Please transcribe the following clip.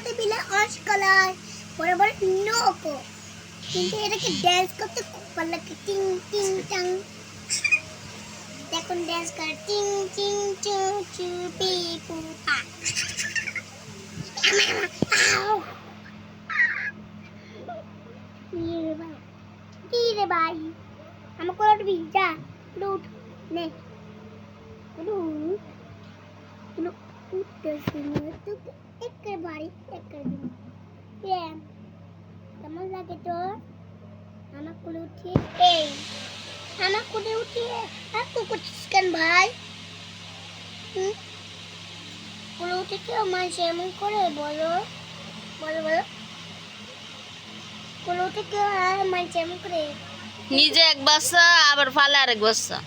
পিলে orange colour বড় বড় নোকো কিন্তু এটাকে ড্যান্স করতে খুব ভালো লাগে। টিং টিং, টাং। দেখুন ড্যান্স করে। টিং টিং, চু চু, পি, পু, পা। রে প্রেম কেমন লাগে তোর আমার কোলে উঠিয়ে এই আমার কোলে উঠিয়ে আর কুকুরছিস কেন ভাই হুম কোলে উঠে কেউ মানুষ এমন করে বলো বলো বলো কোলে উঠে কেউ আর মানুষ এমন করে নিজে এক বাচ্চা আবার ফালে আরেক বাচ্চা